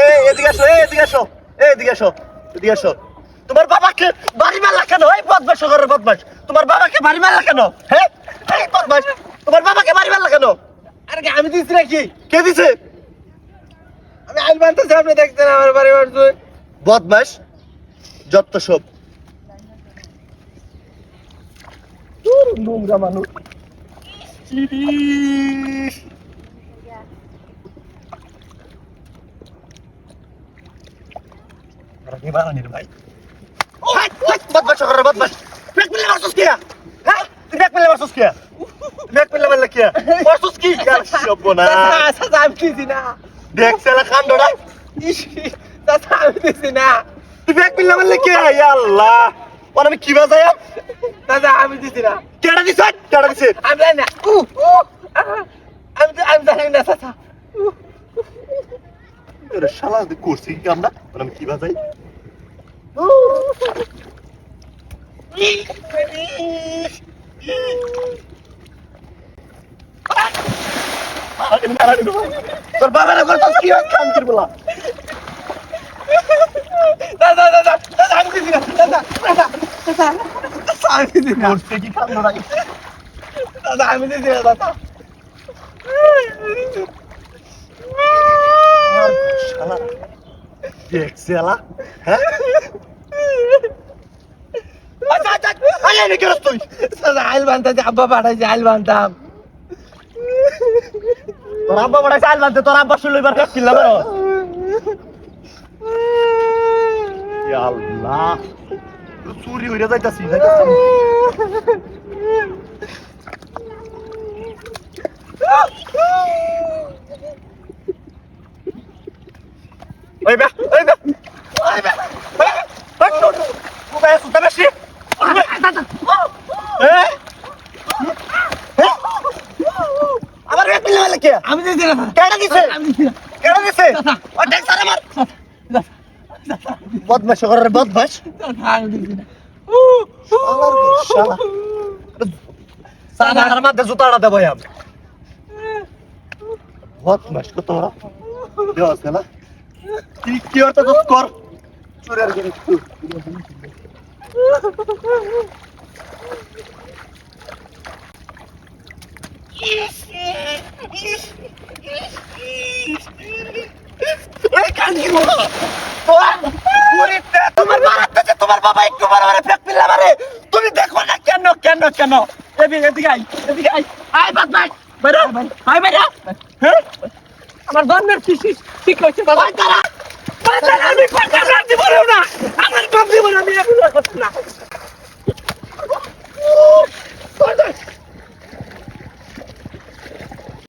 এই এদিকে তোমার বাবাকে বাড়ি মারলা কেন? এই বদমাস তোমার বাবাকে বাড়ি মারলা কেন? হ্যাঁ এই বদমাস তোমার বাবাকে বাড়ি মারলা কেন? আরে আমি দিচ্ছি নাকি? কে দিছে? আমি আইল বানতেছি আপনি দেখছেন আমার বাড়ি বাড়ছে বদমাস, যত সব। নোংরা মানুষ। ভাই? হ্যাঁ? তুই ব্যাগ মিলে মারলে কিয়া মারছস কি ইয়ার সবনা চাচা আমি দিছি না দেখ সেলা ইস, চাচা আমি দিছি না তুই ব্যাগ মিলে মারলে কিয়া ইয়া আল্লাহ ওর আমি কি বাজায় চাচা আমি দিছি না কেডা দিছ কেডা দিছে আমি জানি না উ, আমি আমি জানি না চাচা আরে শালা করছি কি আমরা ওর আমি কি বাজাই তোর বাবার এখন তো কি হয় কাম করব চাচা চাচা চাচা আমি দিছি না চাচা চাচা চাচা চাচা আমি দিছি না করছে কি কাম না চাচা আমি দিছি না চাচা দেখছে আলা হ্যাঁ আচ্ছা আচ্ছা আয় এনে কেরস তুই আইল বানতাছি আব্বা পাঠাইছে আইল বানতাম তোর আব্বা বড় চাল বানতে তোর আব্বা শুনলো, এবার কাজ কিনলাম ইয়া আল্লাহ চুরি হইয়া যাইতাছি যাইতাছি। ওই বে ওই বে ওই বে ওই বে ও বে সুতা বেশি হ্যাঁ আমার বে পিলে মানে কে আমি দিছি না কেডা দিছে আমি দিছি না কেডা দিছে ও দেখ সারা মার বদমাশ ঘরের বদমাশ আমি দিছি না শালা সাদা আর মাঝে জুতাটা দেবো আমি বদমাশ কত দেওয়া আছে না কি কি অর্থ তো কর চুরের করে তোমার মারাতে তোমার বাবা একটু বারবারে তুমি দেখো না কেন কেন কেন? এদিকে এদিকে আই এদিকে আই আই বাদ ভাই বাইরা বাইরা হ্যাঁ? আমার ধর্মের ঠিক হয়েছে বাবা? আমি আমার বাপ দিব না আমি এগুলো করছি না।